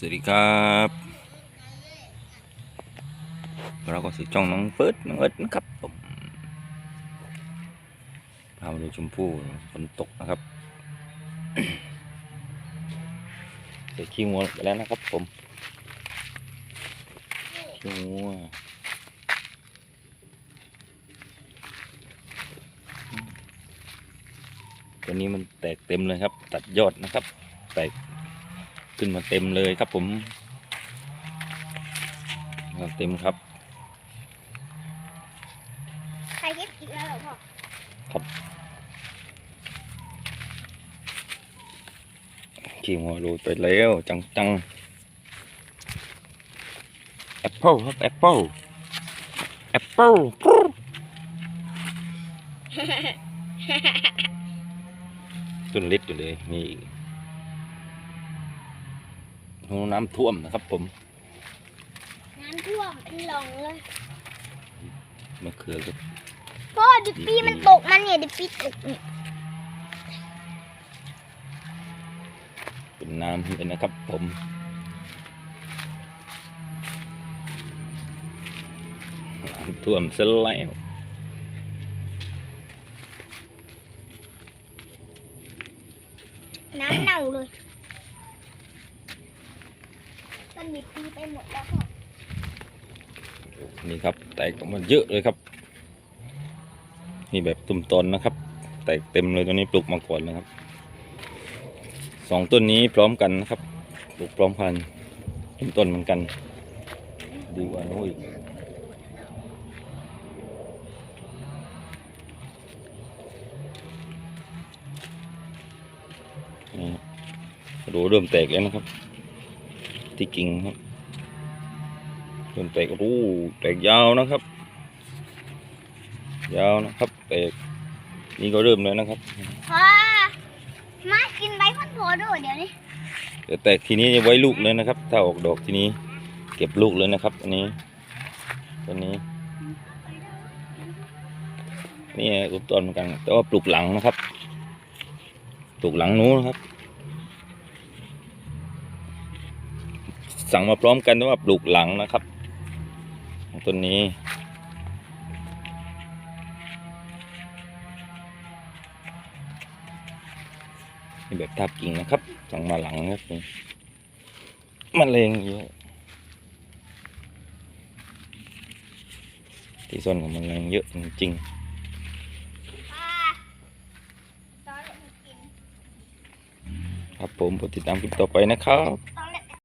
สวัสดีครับเราก็สิจ้องน้องเฟิร์สน้องเอิร์ดนะครับผมพามาดูชมพู่ฝนตกนะครับใส่ขี้งัวไปแล้วนะครับผมขี้งัวตัวนี้มันแตกเต็มเลยครับ ตัดยอดนะครับ แตก ขึ้นมาเต็มเลยครับผมมาเต็มครับใครคิดอีกแล้วเหรอพ่อขี่หัวโรยไปแล้วจังจังแอปเปิลครับแอปเปิลแอปเปิลต้นเล็กอยู่เลยมีอีก โอ้น้ำท่วมนะครับ ผม น้ำท่วมเป็นหลงเลยมะเขือก็พ่อดิปปี้มันตกมันเนี่ยดิปปี้ตกเนี่ยเป็นน้ำเลยนะครับ ผมน้ำท่วมซะแล้วน้ำเน่าเลย ต้นดิปปี้ไปหมดแล้วพ่อนี่ครับ แตกออกมาเยอะเลยครับ นี่แบบตุ่มตนนะครับ แตกเต็มเลยตัวนี้ปลูกมาก่อนนะครับสองต้นนี้พร้อมกันนะครับปลูกพร้อมกันต้นต้นเหมือนกัน ดีกว่าน้อีกนี่ดูเริ่มแตกแล้วนะครับ ที่กิ่งครับเริ่มแตกรูแตกยาวนะครับ ยาวนะครับแตกนี่ก็เริ่มแล้วนะครับพ่อมากินใบข้นโพด้วยเดี๋ยวนี้แต่แตกทีนี้จะไว้ลูกเลยนะครับ ถ้าออกดอกทีนี้ เก็บลูกเลยนะครับ อันนี้ตัวนี้นี่รูปต้นเหมือนกัน แต่ว่าปลูกหลังนะครับ ปลูกหลังนู้นนะครับ สั่งมาพร้อมกันว่าปลูกหลังนะครับต้นนี้นี่แบบทับกิ่งนะครับสั่งมาหลังครับนี่มะเร็งเยอะที่ส้นของมะเร็งเยอะจริงๆครับผมติดตามคลิปต่อไปนะครับ